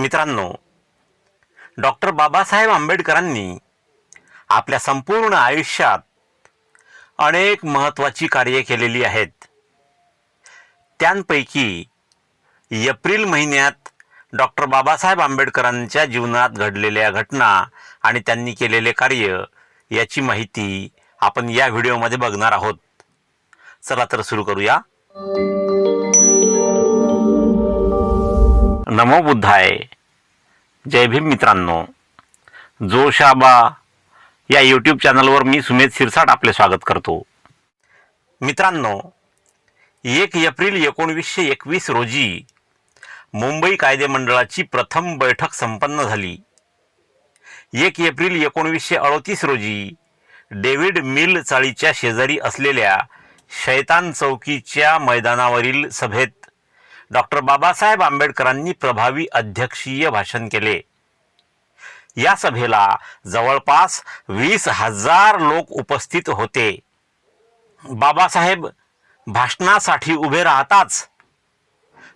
मित्रांनो डॉक्टर बाबासाहेब आंबेडकरांनी आपल्या संपूर्ण आयुष्यात अनेक महत्त्वाची कार्ये केलेली आहेत. त्यांपैकी एप्रिल महिन्यात डॉक्टर बाबासाहेब आंबेडकरांच्या जीवनात घडलेल्या घटना आणि त्यांनी केलेले कार्य याची माहिती आपण या व्हिडिओमध्ये बघणार आहोत. चला तर सुरू करूया. नमो बुद्धाय. जय भीम मित्रांनो. जोशाबा या यूट्यूब चॅनलवर मी सुमेध शिरसाट आपले स्वागत करतो. मित्रांनो एक एप्रिल एकोणवीसशे एकवीस रोजी मुंबई कायदेमंडळाची प्रथम बैठक संपन्न झाली. एक एप्रिल एकोणवीसशे अडतीस रोजी डेव्हिड मिल चाळीच्या शेजारी असलेल्या शैतान चौकीच्या मैदानावरील सभेत डॉक्टर बाबासाहेब आंबेडकरांनी प्रभावी अध्यक्षीय भाषण केले. या सभेला जवळपास वीस हजार लोक उपस्थित होते. बाबासाहेब भाषणासाठी उभे राहताच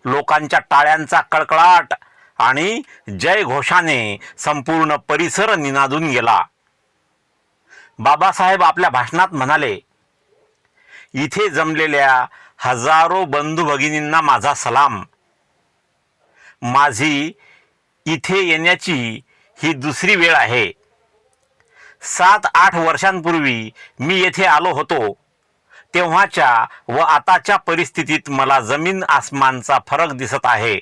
लोकांच्या टाळ्यांचा कडकडाट आणि जय घोषाने संपूर्ण परिसर निनादून गेला. बाबासाहेब आपल्या भाषणात म्हणाले इथे जमलेल्या हजारो बंधू भगिनींना माझा सलाम. माझी इथे येण्याची ही दुसरी वेळ आहे. सात आठ वर्षांपूर्वी मी येथे आलो होतो. तेव्हाच्या व आताच्या परिस्थितीत मला जमीन आसमानचा फरक दिसत आहे.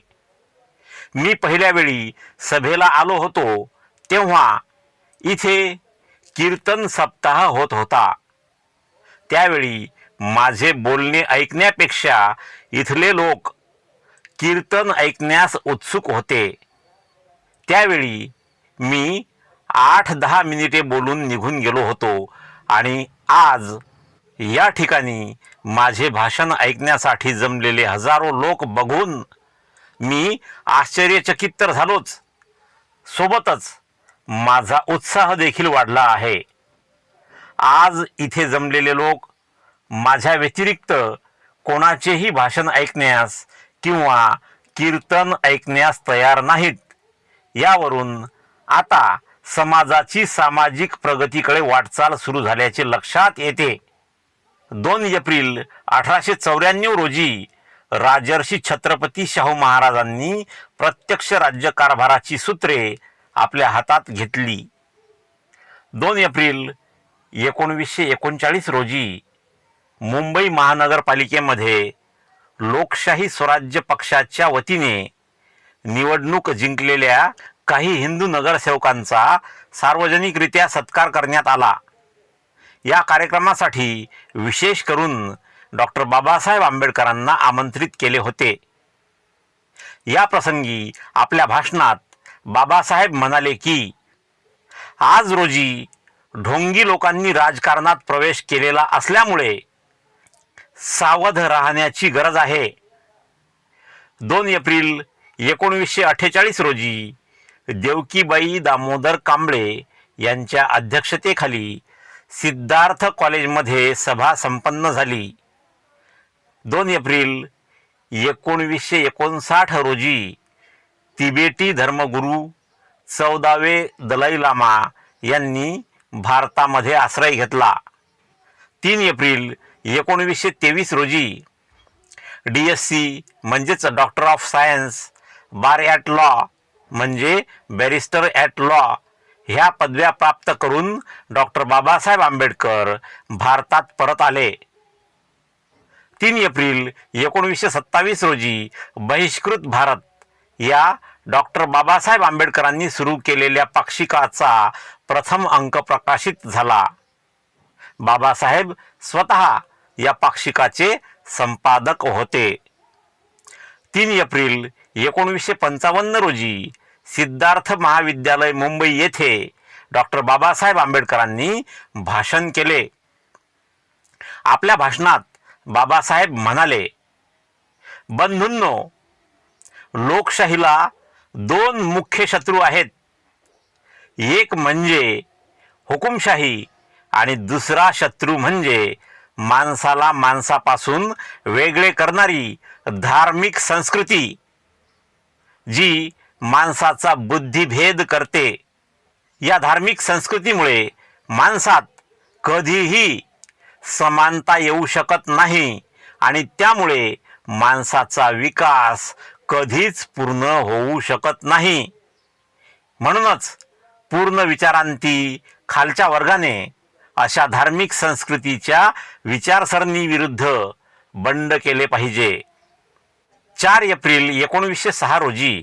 मी पहिल्या वेळी सभेला आलो होतो. तेव्हा इथे कीर्तन सप्ताह होत होता. त्यावेळी माझे बोलणे ऐकण्यापेक्षा इथले लोक कीर्तन ऐकण्यास उत्सुक होते. त्यावेळी मी आठ दहा मिनिटे बोलून निघून गेलो होतो आणि आज या ठिकाणी माझे भाषण ऐकण्यासाठी जमलेले हजारो लोक बघून मी आश्चर्यचकित तर झालोच. सोबतच माझा उत्साह देखील वाढला आहे. आज इथे जमलेले लोक माझ्या व्यतिरिक्त कोणाचेही भाषण ऐकण्यास किंवा कीर्तन ऐकण्यास तयार नाहीत. यावरून आता समाजाची सामाजिक प्रगतीकडे वाटचाल सुरू झाल्याचे लक्षात येते. दोन एप्रिल अठराशे चौऱ्याण्णव रोजी राजर्षी छत्रपती शाहू महाराजांनी प्रत्यक्ष राज्यकारभाराची सूत्रे आपल्या हातात घेतली. दोन एप्रिल एकोणवीसशे एकोणचाळीस रोजी मुंबई महानगरपालिकेमध्ये लोकशाही स्वराज्य पक्षाच्या वतीने निवडणूक जिंकलेल्या काही हिंदू नगरसेवकांचा सार्वजनिकरित्या सत्कार करण्यात आला. या कार्यक्रमासाठी विशेष करून डॉक्टर बाबासाहेब आंबेडकरांना आमंत्रित केले होते. या प्रसंगी आपल्या भाषणात बाबासाहेब म्हणाले की आज रोजी ढोंगी लोकांनी राजकारणात प्रवेश केलेला असल्यामुळे सावध राहण्याची गरज आहे. दोन एप्रिल एकोणवीसशे अठ्ठेचाळीस रोजी देवकीबाई दामोदर कांबळे यांच्या अध्यक्षतेखाली सिद्धार्थ कॉलेजमध्ये सभा संपन्न झाली. दोन एप्रिल एकोणवीसशे एकोणसाठ रोजी तिबेटी धर्मगुरू चौदावे दलाई लामा यांनी भारतामध्ये आश्रय घेतला. तीन एप्रिल एकोणवीसशे तेवीस रोजी डी एस सी म्हणजेच doctor of science bar at law म्हणजे बॅरिस्टर ॲट लॉ ह्या पदव्या प्राप्त करून डॉक्टर बाबासाहेब आंबेडकर भारतात परत आले. तीन एप्रिल एकोणवीसशे सत्तावीस रोजी बहिष्कृत भारत या डॉक्टर बाबासाहेब आंबेडकरांनी सुरू केलेल्या पाक्षिकाचा प्रथम अंक प्रकाशित झाला. बाबासाहेब स्वतः या पाक्षिकाचे संपादक होते. तीन एप्रिल एकोणवीसशे पंचावन्न रोजी सिद्धार्थ महाविद्यालय मुंबई येथे डॉक्टर बाबासाहेब आंबेडकरांनी भाषण केले. आपल्या भाषणात बाबासाहेब म्हणाले बंधूंनो लोकशाहीला दोन मुख्य शत्रू आहेत. एक म्हणजे हुकुमशाही आणि दुसरा शत्रू म्हणजे माणसाला माणसापासून वेगळे करणारी धार्मिक संस्कृती जी माणसाचा बुद्धिभेद करते. या धार्मिक संस्कृतीमुळे माणसात कधीही समानता येऊ शकत नाही आणि त्यामुळे माणसाचा विकास कधीच पूर्ण होऊ शकत नाही. म्हणूनच पूर्ण विचारांती खालच्या वर्गाने अशा धार्मिक संस्कृतीच्या विचारसरणीविरुद्ध बंड केले पाहिजे. चार एप्रिल एकोणवीसशे सहा रोजी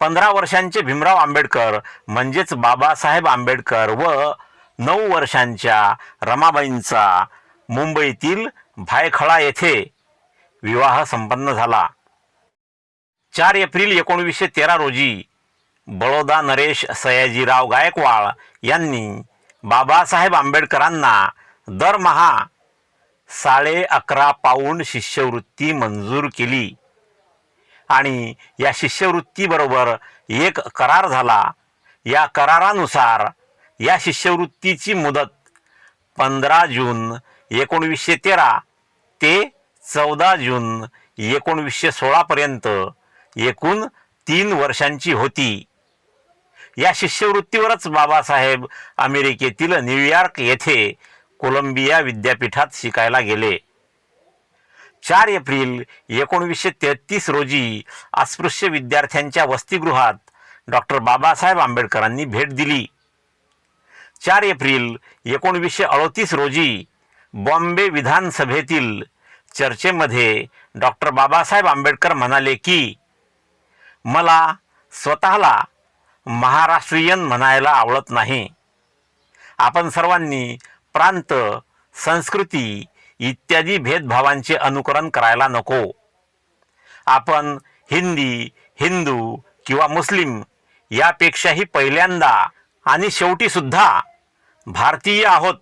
पंधरा वर्षांचे भीमराव आंबेडकर म्हणजेच बाबासाहेब आंबेडकर व नऊ वर्षांच्या रमाबाईंचा मुंबईतील भायखळा येथे विवाह संपन्न झाला. चार एप्रिल एकोणवीसशे तेरा रोजी बळोदा नरेश सयाजीराव गायकवाड यांनी बाबासाहेब आंबेडकरांना दरमहा साडे अकरा पाऊंड शिष्यवृत्ती मंजूर केली. आणि या शिष्यवृत्तीबरोबर एक करार झाला. या करारानुसार या शिष्यवृत्तीची मुदत पंधरा जून एकोणवीसशे तेरा ते चौदा जून एकोणवीसशे सोळापर्यंत एकूण तीन वर्षांची होती. या शिष्यवृत्तीवरच बाबासाहेब अमेरिकेतील न्यूयॉर्क येथे कोलंबिया विद्यापीठात शिकायला गेले. चार एप्रिल एकोणवीसशे तेहतीस रोजी अस्पृश्य विद्यार्थ्यांच्या वसतिगृहात डॉक्टर बाबासाहेब आंबेडकरांनी भेट दिली. चार एप्रिल एकोणवीसशे अडतीस रोजी बॉम्बे विधानसभेतील चर्चेमध्ये डॉक्टर बाबासाहेब आंबेडकर म्हणाले की मला स्वतःला महाराष्ट्रीयन म्हणायला आवडत नाही. आपण सर्वांनी प्रांत संस्कृती इत्यादी भेदभावांचे अनुकरण करायला नको. आपण हिंदी हिंदू किंवा मुस्लिम यापेक्षाही पहिल्यांदा आणि शेवटीसुद्धा भारतीय आहोत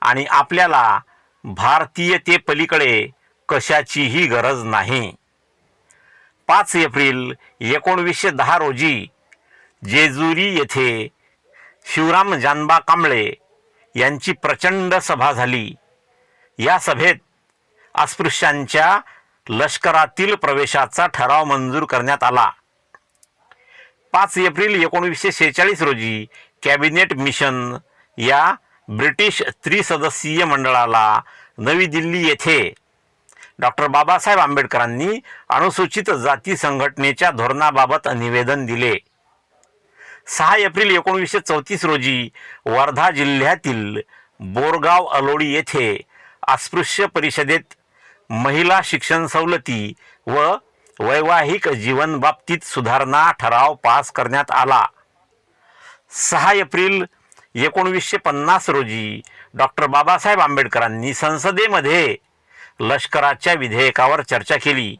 आणि आपल्याला भारतीयते पलीकडे कशाचीही गरज नाही. पाच एप्रिल एकोणवीसशे दहा रोजी जेजुरी येथे शिवराम जानबा कांबळे यांची प्रचंड सभा झाली. या सभेत अस्पृश्यांच्या लष्करातील प्रवेशाचा ठराव मंजूर करण्यात आला. पाच एप्रिल एकोणीसशे शेहेचाळीस रोजी कॅबिनेट मिशन या ब्रिटिश त्रिसदस्यीय मंडळाला नवी दिल्ली येथे डॉक्टर बाबासाहेब आंबेडकरांनी अनुसूचित जाती संघटनेच्या धोरणाबाबत निवेदन दिले. सहा एप्रिल एकोणीसशे चौतीस रोजी वर्धा जिल्ह्यातील बोरगाव अलोडी येथे अस्पृश्य परिषदेत महिला शिक्षण सवलती व वैवाहिक जीवन बाबतीत सुधारणा ठराव पास करण्यात आला. सहा एप्रिल एकोणवीसशे पन्नास रोजी डॉक्टर बाबासाहेब आंबेडकरांनी संसदेमध्ये लष्कराच्या विधेयकावर चर्चा केली.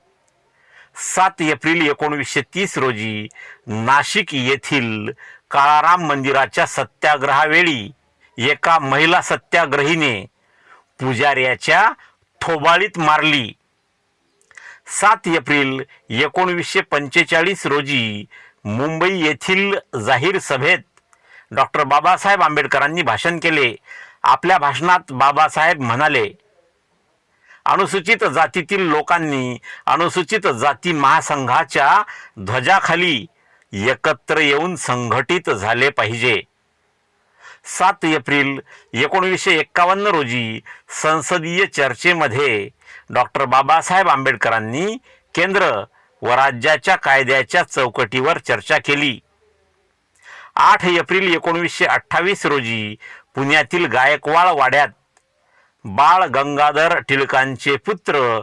सात एप्रिल एकोणवीसशे तीस रोजी नाशिक येथील काळाराम मंदिराच्या सत्याग्रहावेळी एका महिला सत्याग्रहीने पुजाऱ्याच्या थोबाळीत मारली. सात एप्रिल एकोणवीसशे पंचेचाळीस रोजी मुंबई येथील जाहीर सभेत डॉक्टर बाबासाहेब आंबेडकरांनी भाषण केले. आपल्या भाषणात बाबासाहेब म्हणाले अनुसूचित जातीतील लोकांनी अनुसूचित जाती महासंघाच्या ध्वजाखाली एकत्र येऊन संघटित झाले पाहिजे. सात एप्रिल एकोणीसशे एक्कावन्न रोजी संसदीय चर्चेमध्ये डॉक्टर बाबासाहेब आंबेडकरांनी केंद्र व राज्याच्या कायद्याच्या चौकटीवर चर्चा केली. आठ एप्रिल एकोणवीसशे अठ्ठावीस रोजी पुण्यातील गायकवाड वाड्यात बाळ गंगाधर टिळकांचे पुत्र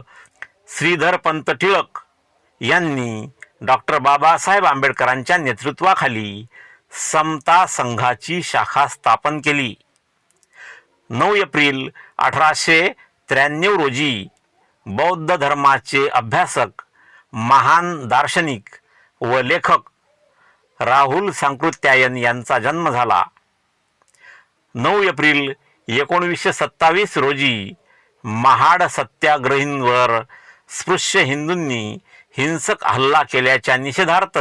श्रीधर पंत टिळक यांनी डॉक्टर बाबासाहेब आंबेडकरांच्या नेतृत्वाखाली समता संघाची शाखा स्थापन केली. नऊ एप्रिल अठराशे त्र्याण्णव रोजी बौद्ध धर्माचे अभ्यासक महान दार्शनिक व लेखक राहुल सांकृत्यायन यांचा जन्म झाला. नऊ एप्रिल एकोणवीसशे सत्तावीस रोजी महाड सत्याग्रहींवर स्पृश्य हिंदूंनी हिंसक हल्ला केल्याच्या निषेधार्थ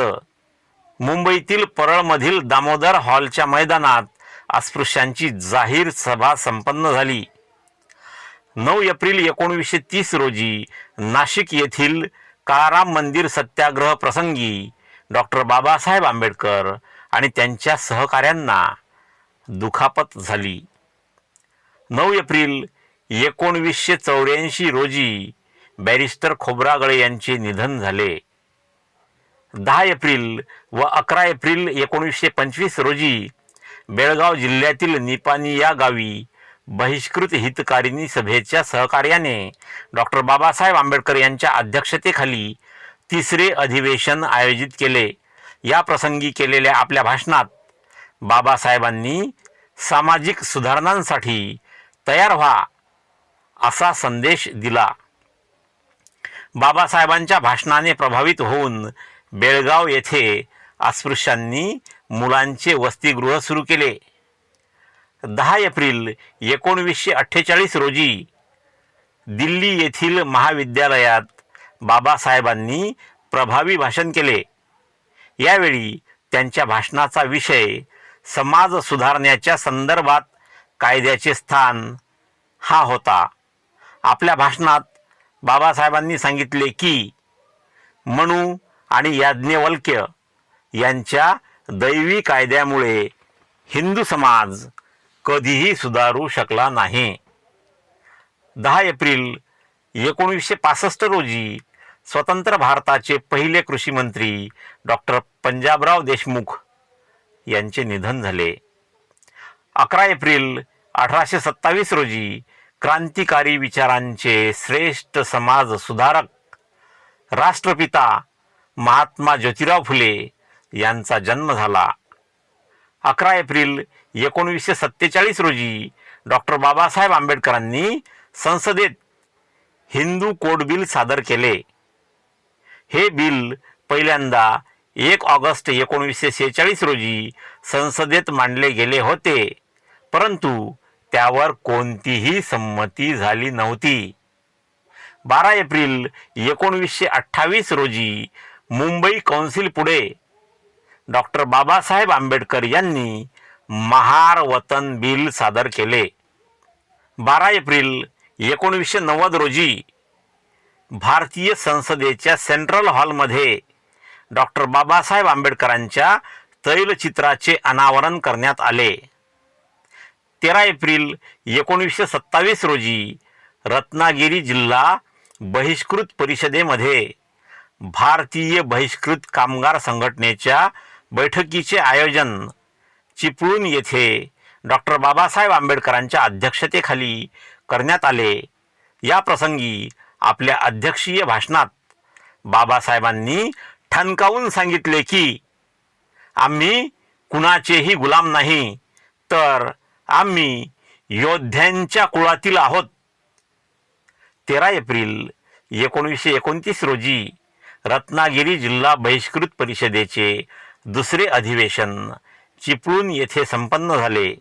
मुंबईतील परळमधील दामोदर हॉलच्या मैदानात अस्पृश्यांची जाहीर सभा संपन्न झाली. नऊ एप्रिल एकोणीसशे तीस रोजी नाशिक येथील काळाराम मंदिर सत्याग्रह प्रसंगी डॉक्टर बाबासाहेब आंबेडकर आणि त्यांच्या सहकाऱ्यांना दुखापत झाली. नऊ एप्रिल एकोणवीसशे चौऱ्याऐंशी रोजी बॅरिस्टर खोब्रागळे यांचे निधन झाले. दहा एप्रिल व अकरा एप्रिल एकोणीसशे पंचवीस रोजी बेळगाव जिल्ह्यातील निपाणी या गावी बहिष्कृत हितकारिणी सभेच्या सहकार्याने डॉक्टर बाबासाहेब आंबेडकर यांच्या अध्यक्षतेखाली तिसरे अधिवेशन आयोजित केले. या प्रसंगी केलेल्या आपल्या भाषणात बाबासाहेबांनी सामाजिक सुधारणांसाठी तयार व्हा असा संदेश दिला. बाबासाहेबांच्या भाषणाने प्रभावित होऊन बेळगाव येथे अस्पृश्यांनी मुलांचे वसतिगृह सुरू केले. दहा एप्रिल एकोणवीसशे अठ्ठेचाळीस रोजी दिल्ली येथील महाविद्यालयात बाबासाहेबांनी प्रभावी भाषण केले. यावेळी त्यांच्या भाषणाचा विषय समाज सुधारण्याच्या संदर्भात कायद्याचे स्थान हा होता. आपल्या भाषणात बाबासाहेबांनी सांगितले की मनू आणि याज्ञवल्क्य यांच्या दैवी कायद्यामुळे हिंदू समाज कधीही सुधारू शकला नाही. दहा एप्रिल एकोणीसशे पासष्ट रोजी स्वतंत्र भारताचे पहिले कृषी मंत्री डॉक्टर पंजाबराव देशमुख यांचे निधन झाले. अकरा एप्रिल अठराशे सत्तावीस रोजी क्रांतिकारी विचारांचे श्रेष्ठ समाज सुधारक राष्ट्रपिता महात्मा ज्योतिराव फुले यांचा जन्म झाला. अकरा एप्रिल एकोणीसशे सत्तेचाळीस रोजी डॉक्टर बाबासाहेब आंबेडकरांनी संसदेत हिंदू कोड बिल सादर केले. हे बिल पहिल्यांदा एक ऑगस्ट एकोणीसशे सेहेचाळीस रोजी संसदेत मांडले गेले होते. परंतु त्यावर कोणतीही संमती झाली नव्हती. बारा एप्रिल एकोणवीसशे अठ्ठावीस रोजी मुंबई कौन्सिल पुढे. डॉक्टर बाबासाहेब आंबेडकर यांनी महार वतन बिल सादर केले. बारा एप्रिल एकोणवीसशे नव्वद रोजी भारतीय संसदेच्या सेंट्रल हॉलमध्ये डॉक्टर बाबासाहेब आंबेडकरांच्या तैलचित्राचे अनावरण करण्यात आले. तेरा एप्रिल एकोणीसशे सत्तावीस रोजी रत्नागिरी जिल्हा बहिष्कृत परिषदेमध्ये भारतीय बहिष्कृत कामगार संघटनेच्या बैठकीचे आयोजन चिपळूण येथे डॉक्टर बाबासाहेब आंबेडकरांच्या अध्यक्षतेखाली करण्यात आले. या प्रसंगी आपल्या अध्यक्षीय भाषणात बाबासाहेबांनी ठणकावून सांगितले की आम्ही कुणाचेही गुलाम नाही तर आम्ही योद्ध्यांच्या कुळातील आहोत. तेरा एप्रिल एकोणीसशे एकोणतीस रोजी रत्नागिरी जिल्हा बहिष्कृत परिषदेचे दुसरे अधिवेशन चिपळूण येथे संपन्न झाले.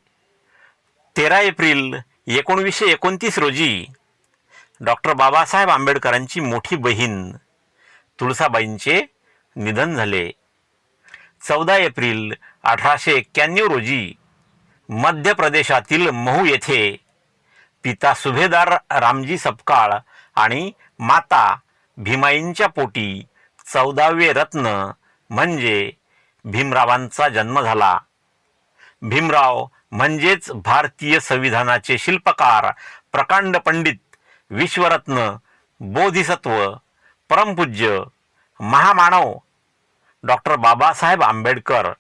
तेरा एप्रिल एकोणवीसशे एकोणतीस रोजी डॉक्टर बाबासाहेब आंबेडकरांची मोठी बहीण तुळसाबाईंचे निधन झाले. चौदा एप्रिल अठराशे एक्क्याण्णव रोजी मध्य प्रदेशातील महू येथे पिता सुभेदार रामजी सपकाळ आणि माता भीमाईंच्या पोटी चौदावे रत्न म्हणजे भीमरावांचा जन्म झाला. भीमराव म्हणजेच भारतीय संविधानाचे शिल्पकार प्रकांड पंडित विश्वरत्न बोधिसत्व परमपूज्य महामानव. डॉक्टर बाबासाहेब आंबेडकर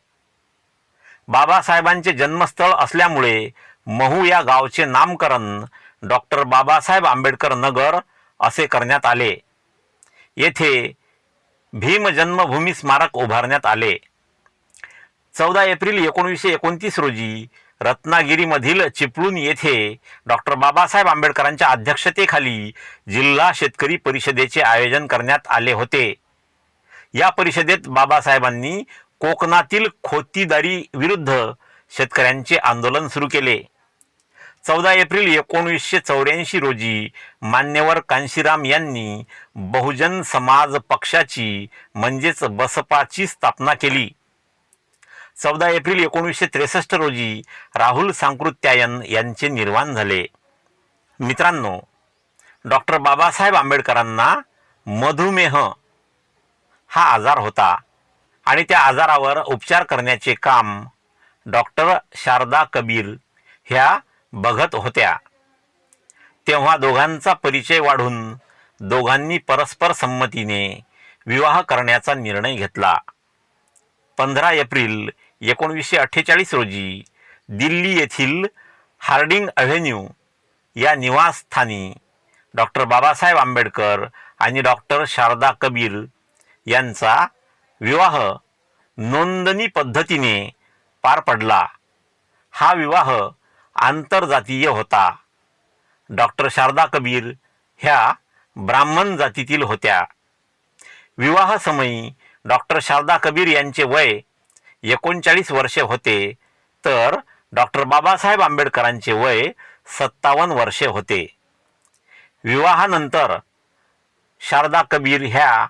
बाबासाहेबांचे जन्मस्थळ असल्यामुळे महू या गावचे नामकरण डॉक्टर बाबासाहेब आंबेडकर नगर असे करण्यात आले. येथे भीम जन्मभूमी स्मारक उभारण्यात आले. चौदा एप्रिल एकोणीसशे एकोणतीस रोजी रत्नागिरीमधील चिपळूण येथे डॉक्टर बाबासाहेब आंबेडकरांच्या अध्यक्षतेखाली जिल्हा शेतकरी परिषदेचे आयोजन करण्यात आले होते. या परिषदेत बाबासाहेबांनी कोकणातील खोतीदारी विरुद्ध शेतकऱ्यांचे आंदोलन सुरू केले. चौदा एप्रिल एकोणीसशे चौऱ्याऐंशी रोजी मान्यवर कांशीराम यांनी बहुजन समाज पक्षाची म्हणजेच बसपाची स्थापना केली. चौदा एप्रिल एकोणीसशे त्रेसष्ट रोजी राहुल सांकृत्यायन यांचे निर्वाण झाले. मित्रांनो डॉक्टर बाबासाहेब आंबेडकरांना मधुमेह हा आजार होता. आणि त्या आजारावर उपचार करण्याचे काम डॉक्टर शारदा कबीर ह्या बघत होत्या. तेव्हा दोघांचा परिचय वाढून दोघांनी परस्पर संमतीने विवाह करण्याचा निर्णय घेतला. पंधरा एप्रिल एकोणवीसशे अठ्ठेचाळीस रोजी दिल्ली येथील हार्डिंग अव्हेन्यू या निवासस्थानी डॉक्टर बाबासाहेब आंबेडकर आणि डॉक्टर शारदा कबीर यांचा विवाह नोंदणी पद्धतीने पार पडला. हा विवाह आंतरजातीय होता. डॉक्टर शारदा कबीर ह्या ब्राह्मण जातीतील होत्या. विवाहसमयी डॉक्टर शारदा कबीर यांचे वय एकोणचाळीस वर्षे होते. तर डॉक्टर बाबासाहेब आंबेडकरांचे वय सत्तावन्न वर्षे होते. विवाहानंतर शारदा कबीर ह्या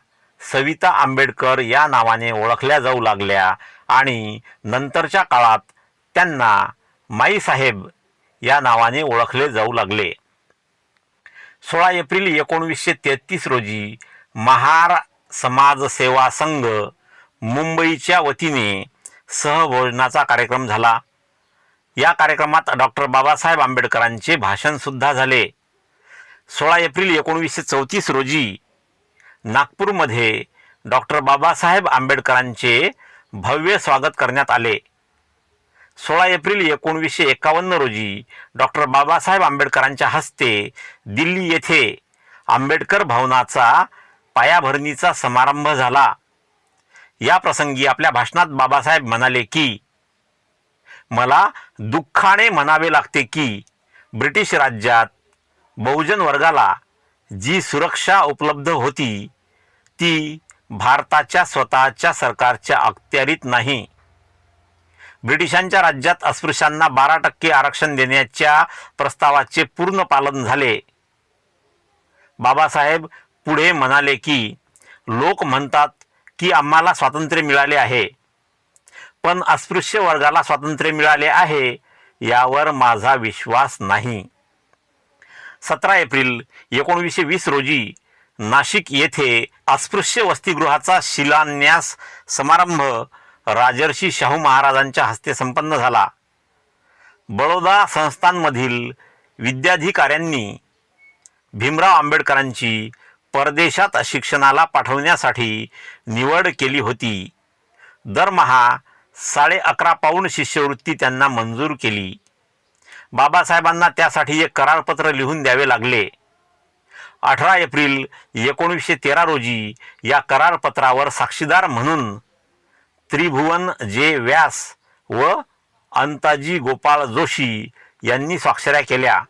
सविता आंबेडकर या नावाने ओळखल्या जाऊ लागल्या आणि नंतरच्या काळात त्यांना माईसाहेब या नावाने ओळखले जाऊ लागले. सोळा एप्रिल एकोणवीसशे तेहतीस रोजी महार समाज सेवा संघ मुंबईच्या वतीने सहभोजनाचा कार्यक्रम झाला. या कार्यक्रमात डॉक्टर बाबासाहेब आंबेडकरांचे भाषणसुद्धा झाले. सोळा एप्रिल एकोणवीसशे चौतीस रोजी नागपूरमध्ये डॉक्टर बाबासाहेब आंबेडकरांचे भव्य स्वागत करण्यात आले. सोळा एप्रिल एकोणवीसशे एकावन्न रोजी डॉक्टर बाबासाहेब आंबेडकरांच्या हस्ते दिल्ली येथे आंबेडकर भवनाचा पायाभरणीचा समारंभ झाला. या प्रसंगी आपल्या भाषणात बाबासाहेब म्हणाले की मला दुःखाने म्हणावे लागते की ब्रिटिश राज्यात बहुजन वर्गाला जी सुरक्षा उपलब्ध होती ती भारताच्या स्वतःच्या सरकारच्या अखत्यारीत नाही. ब्रिटिशांच्या राज्यात अस्पृश्यांना बारा टक्के आरक्षण देण्याच्या प्रस्तावाचे पूर्ण पालन झाले. बाबासाहेब पुढे म्हणाले की लोक म्हणतात की आम्हाला स्वातंत्र्य मिळाले आहे. पण अस्पृश्य वर्गाला स्वातंत्र्य मिळाले आहे यावर माझा विश्वास नाही. सतरा एप्रिल एकोणवीसशे वीस रोजी नाशिक येथे अस्पृश्य वसतिगृहाचा शिलान्यास समारंभ राजर्षी शाहू महाराजांच्या हस्ते संपन्न झाला. बडोदा संस्थांमधील विद्याधिकाऱ्यांनी भीमराव आंबेडकरांची परदेशात शिक्षणाला पाठवण्यासाठी निवड केली होती. दरमहा साडे अकरा पाऊंड शिष्यवृत्ती त्यांना मंजूर केली. बाबासाहेबांना त्यासाठी एक करारपत्र लिहून द्यावे लागले. अठरा एप्रिल एकोणीसशे तेरा रोजी या करारपत्रावर साक्षीदार म्हणून त्रिभुवन जे व्यास व अंताजी गोपाळ जोशी यांनी स्वाक्षऱ्या केल्या.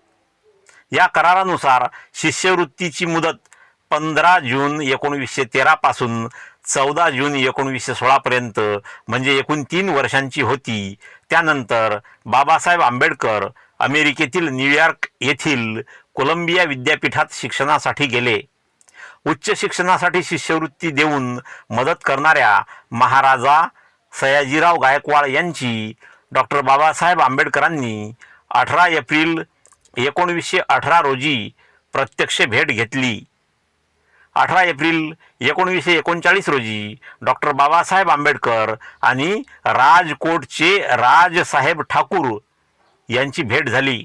या करारानुसार शिष्यवृत्तीची मुदत पंधरा जून एकोणवीसशे तेरापासून चौदा जून एकोणवीसशे सोळापर्यंत म्हणजे एकूण तीन वर्षांची होती. त्यानंतर बाबासाहेब आंबेडकर अमेरिकेतील न्यूयॉर्क येथील कोलंबिया विद्यापीठात शिक्षणासाठी गेले. उच्च शिक्षणासाठी शिष्यवृत्ती देऊन मदत करणाऱ्या महाराजा सयाजीराव गायकवाड यांची डॉक्टर बाबासाहेब आंबेडकरांनी अठरा एप्रिल एकोणवीसशे अठरा रोजी प्रत्यक्ष भेट घेतली. अठरा एप्रिल एकोणवीसशे एकोणचाळीस रोजी डॉक्टर बाबासाहेब आंबेडकर आणि राजकोटचे राजसाहेब ठाकूर यांची भेट झाली.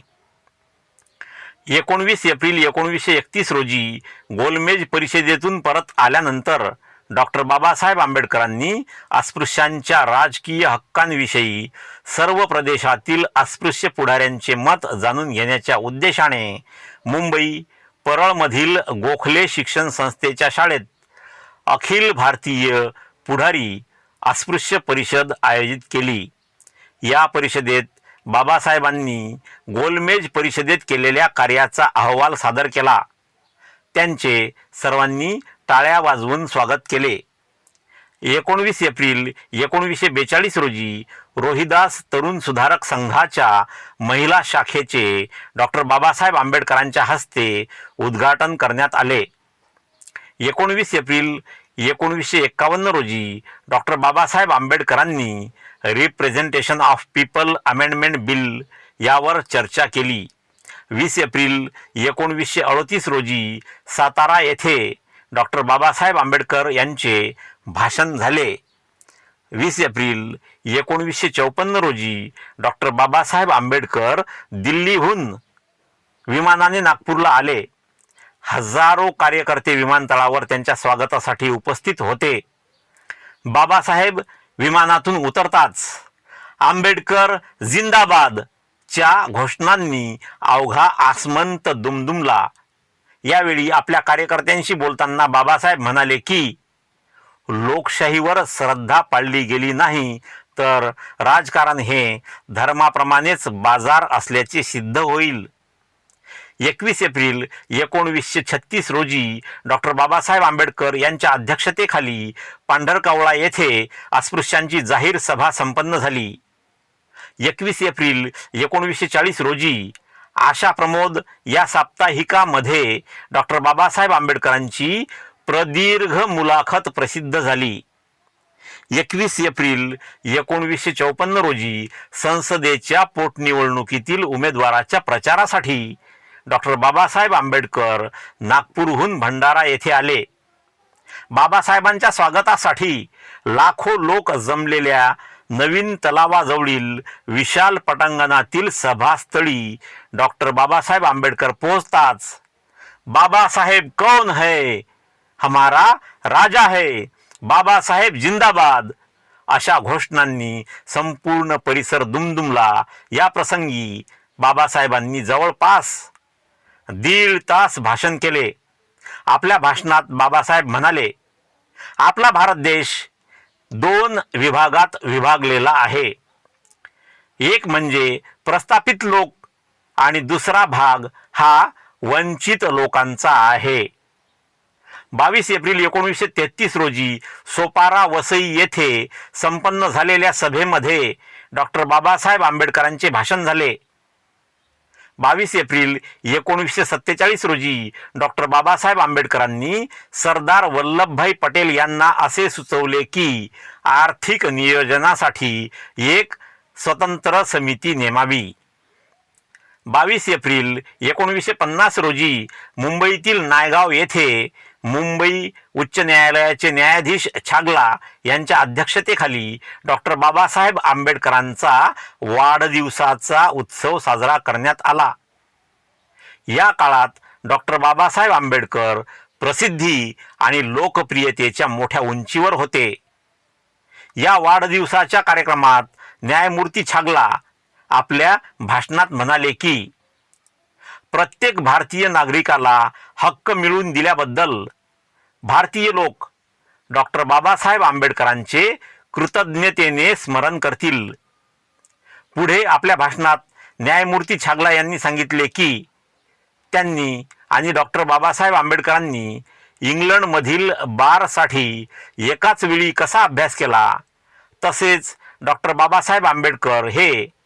एकोणवीस एप्रिल एकोणवीसशे एकतीस रोजी गोलमेज परिषदेतून परत आल्यानंतर डॉक्टर बाबासाहेब आंबेडकरांनी अस्पृश्यांच्या राजकीय हक्कांविषयी सर्व प्रदेशातील अस्पृश्य पुढाऱ्यांचे मत जाणून घेण्याच्या उद्देशाने मुंबई परळमधील गोखले शिक्षण संस्थेच्या शाळेत अखिल भारतीय पुढारी अस्पृश्य परिषद आयोजित केली. या परिषदेत बाबासाहेबांनी गोलमेज परिषदेत केलेल्या कार्याचा अहवाल सादर केला. त्यांचे सर्वांनी टाळ्या वाजवून स्वागत केले. एकोणवीस एप्रिल एकोणवीसशे बेचाळीस रोजी रोहिदास तरुण सुधारक संघाच्या महिला शाखेचे डॉक्टर बाबासाहेब आंबेडकरांच्या हस्ते उद्घाटन करण्यात आले. एकोणवीस एप्रिल एकोणवीसशे एक्कावन्न रोजी डॉक्टर बाबासाहेब आंबेडकरांनी representation of people amendment bill यावर चर्चा केली. वीस एप्रिल एकोणवीसशे अडतीस रोजी सातारा येथे डॉक्टर बाबासाहेब आंबेडकर यांचे भाषण झाले. वीस एप्रिल एकोणवीसशे चौपन्न रोजी डॉक्टर बाबासाहेब आंबेडकर दिल्लीहून विमानाने नागपूरला आले. हजारो कार्यकर्ते विमानतळावर त्यांच्या स्वागतासाठी उपस्थित होते. बाबासाहेब विमानातून उतरताच आंबेडकर जिंदाबाद च्या घोषणांनी अवघा आसमंत दुमदुमला. यावेळी आपल्या कार्यकर्त्यांशी बोलताना बाबासाहेब म्हणाले की लोकशाहीवर श्रद्धा पाळली गेली नाही तर राजकारण हे धर्माप्रमाणेच बाजार असल्याचे सिद्ध होईल. एकवीस एप्रिल एकोणवीसशे छत्तीस रोजी डॉक्टर बाबासाहेब आंबेडकर यांच्या अध्यक्षतेखाली पांढरकवळा येथे अस्पृश्यांची जाहीर सभा संपन्न झाली. एकवीस एप्रिल एकोणवीसशे चाळीस रोजी आशा प्रमोद या साप्ताहिकामध्ये डॉक्टर बाबासाहेब आंबेडकरांची प्रदीर्घ मुलाखत प्रसिद्ध झाली. एकवीस एप्रिल एकोणवीसशे चौपन्न रोजी संसदेच्या पोटनिवडणुकीतील उमेदवाराच्या प्रचारासाठी डॉक्टर बाबासाहेब आंबेडकर नागपूरहून भंडारा येथे आले. बाबासाहेबांच्या स्वागतासाठी लाखो लोक जमलेल्या नवीन तलावाजवळील विशाल पटांगणातील सभास्थळी डॉक्टर बाबासाहेब आंबेडकर पोहोचताच बाबासाहेब कौन है? हमारा राजा है. बाबासाहेब जिंदाबाद. अशा घोषणांनी संपूर्ण परिसर दुमदुमला. या प्रसंगी बाबासाहेबांनी जवळपास दीड तास भाषण केले. आपल्या भाषणात बाबासाहेब म्हणाले आपला भारत देश दोन विभागात विभागलेला आहे. एक म्हणजे प्रस्थापित लोक आणि दुसरा भाग हा वंचित लोकांचा आहे. बावीस एप्रिल एकोणीसशे तेहतीस रोजी सोपारा वसई येथे संपन्न झालेल्या सभेमध्ये डॉक्टर बाबासाहेब आंबेडकरांचे भाषण झाले. बावीस एप्रिल एकोणीसशे सत्तेचाळीस रोजी डॉक्टर बाबासाहेब आंबेडकरांनी सरदार वल्लभभाई पटेल यांना असे सुचवले की आर्थिक नियोजनासाठी एक स्वतंत्र समिती नेमावी. बावीस एप्रिल एकोणीसशे पन्नास रोजी मुंबईतील नायगाव येथे मुंबई उच्च न्यायालयाचे न्यायाधीश छागला यांच्या अध्यक्षतेखाली डॉक्टर बाबासाहेब आंबेडकरांचा वाढदिवसाचा उत्सव साजरा करण्यात आला. या काळात डॉक्टर बाबासाहेब आंबेडकर प्रसिद्धी आणि लोकप्रियतेच्या मोठ्या उंचीवर होते. या वाढदिवसाच्या कार्यक्रमात न्यायमूर्ती छागला आपल्या भाषणात म्हणाले की प्रत्येक भारतीय नागरिकाला हक्क मिळवून दिल्याबद्दल भारतीय लोक डॉक्टर बाबासाहेब आंबेडकरांचे कृतज्ञतेने स्मरण करतील. पुढे आपल्या भाषणात न्यायमूर्ती छागला यांनी सांगितले की त्यांनी आणि डॉक्टर बाबासाहेब आंबेडकरांनी इंग्लंडमधील बारसाठी एकाच वेळी कसा अभ्यास केला? तसेच डॉक्टर बाबासाहेब आंबेडकर हे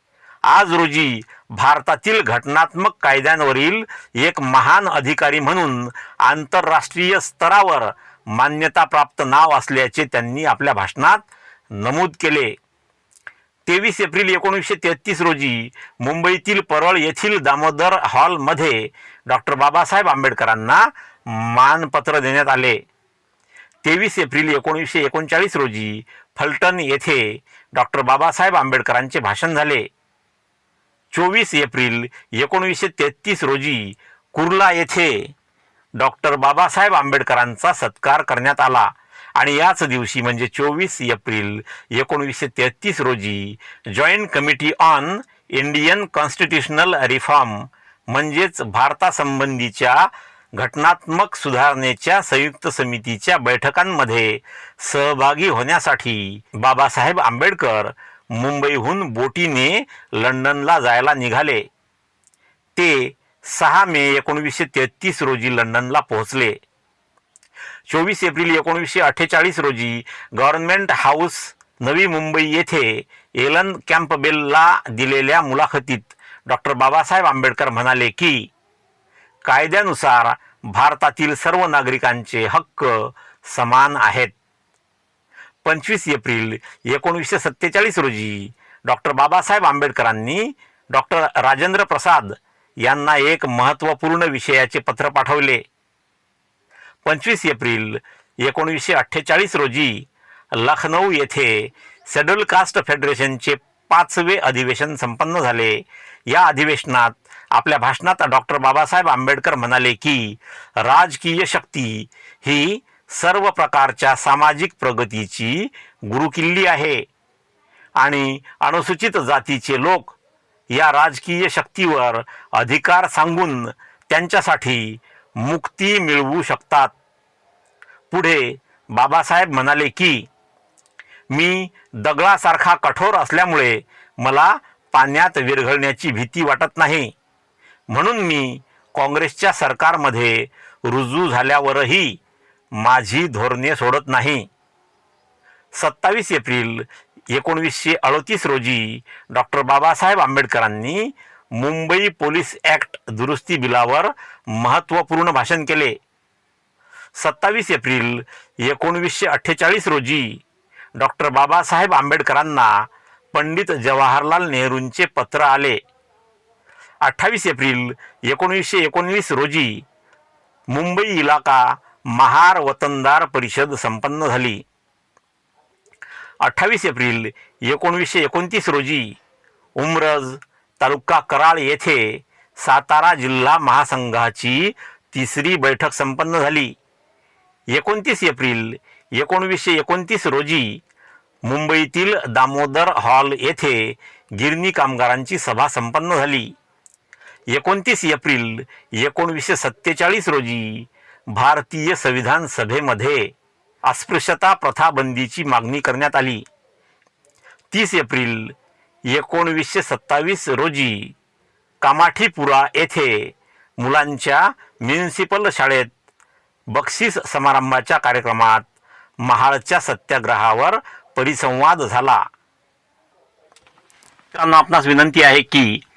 आज रोजी भारतातील घटनात्मक कायद्यांवरील एक महान अधिकारी म्हणून आंतरराष्ट्रीय स्तरावर मान्यताप्राप्त नाव असल्याचे त्यांनी आपल्या भाषणात नमूद केले. तेवीस एप्रिल एकोणीसशे तेहतीस रोजी मुंबईतील परळ येथील दामोदर हॉलमध्ये डॉक्टर बाबासाहेब आंबेडकरांना मानपत्र देण्यात आले. तेवीस एप्रिल एकोणीसशे एकोणचाळीस रोजी फलटण येथे डॉक्टर बाबासाहेब आंबेडकरांचे भाषण झाले. चोवीस एप्रिल एकोणीसशे तेहतीस रोजी कुर्ला येथे डॉक्टर बाबासाहेब आंबेडकरांचा सत्कार करण्यात आला. आणि याच दिवशी म्हणजे चोवीस एप्रिल एकोणीसशे तेहतीस रोजी joint committee on Indian constitutional reform म्हणजेच भारतासंबंधीच्या घटनात्मक सुधारणेच्या संयुक्त समितीच्या बैठकांमध्ये सहभागी होण्यासाठी बाबासाहेब आंबेडकर मुंबईहून बोटीने लंडनला जायला निघाले. ते सहा मे एकोणवीसशे तेहतीस रोजी लंडनला पोहोचले. चोवीस एप्रिल एकोणीसशे अठ्ठेचाळीस रोजी गव्हर्नमेंट हाऊस नवी मुंबई येथे एलन कॅम्पबेलला दिलेल्या मुलाखतीत डॉक्टर बाबासाहेब आंबेडकर म्हणाले की कायद्यानुसार भारतातील सर्व नागरिकांचे हक्क समान आहेत. पंचवीस एप्रिल एकोणीसशे सत्तेचाळीस रोजी डॉक्टर बाबासाहेब आंबेडकरांनी डॉक्टर राजेंद्र प्रसाद यांना एक महत्त्वपूर्ण विषयाचे पत्र पाठवले. पंचवीस एप्रिल एकोणीसशे अठ्ठेचाळीस रोजी लखनौ येथे शेड्युल कास्ट फेडरेशनचे पाचवे अधिवेशन संपन्न झाले. या अधिवेशनात आपल्या भाषणात डॉक्टर बाबासाहेब आंबेडकर म्हणाले की राजकीय शक्ती ही सर्व प्रकारच्या सामाजिक प्रगतीची गुरुकिल्ली आहे. आणि अनुसूचित जातीचे लोक या राजकीय शक्तीवर अधिकार सांगून त्यांच्यासाठी मुक्ती मिळवू शकतात. पुढे बाबासाहेब म्हणाले की मी दगडासारखा कठोर असल्यामुळे मला पाण्यात विरघळण्याची भीती वाटत नाही. म्हणून मी काँग्रेसच्या सरकारमध्ये रुजू झाल्यावरही माझी धोरणे सोडत नाही. सत्तावीस एप्रिल एकोणवीसशे अडतीस रोजी डॉक्टर बाबासाहेब आंबेडकरांनी मुंबई पोलीस ॲक्ट दुरुस्ती बिलावर महत्त्वपूर्ण भाषण केले. सत्तावीस एप्रिल एकोणवीसशे अठ्ठेचाळीस रोजी डॉक्टर बाबासाहेब आंबेडकरांना पंडित जवाहरलाल नेहरूंचे पत्र आले. अठ्ठावीस एप्रिल एकोणीसशे एकोणवीस रोजी मुंबई इलाका महार वतनदार परिषद संपन्न झाली. अठ्ठावीस एप्रिल एकोणवीसशे एकोणतीस रोजी उमरज तालुका कराड येथे सातारा जिल्हा महासंघाची तिसरी बैठक संपन्न झाली. एकोणतीस एप्रिल एकोणवीसशे एकोणतीस रोजी मुंबईतील दामोदर हॉल येथे गिरणी कामगारांची सभा संपन्न झाली. एकोणतीस एप्रिल एकोणवीसशे सत्तेचाळीस रोजी भारतीय संविधान सभेमध्ये अस्पृश्यता प्रथाबंदीची मागणी करण्यात आली. तीस एप्रिल एकोणवीसशे सत्तावीस रोजी कामाठीपुरा येथे मुलांच्या म्युन्सिपल शाळेत बक्षीस समारंभाच्या कार्यक्रमात महाळच्या सत्याग्रहावर परिसंवाद झाला. मित्रांनो आपणास विनंती आहे की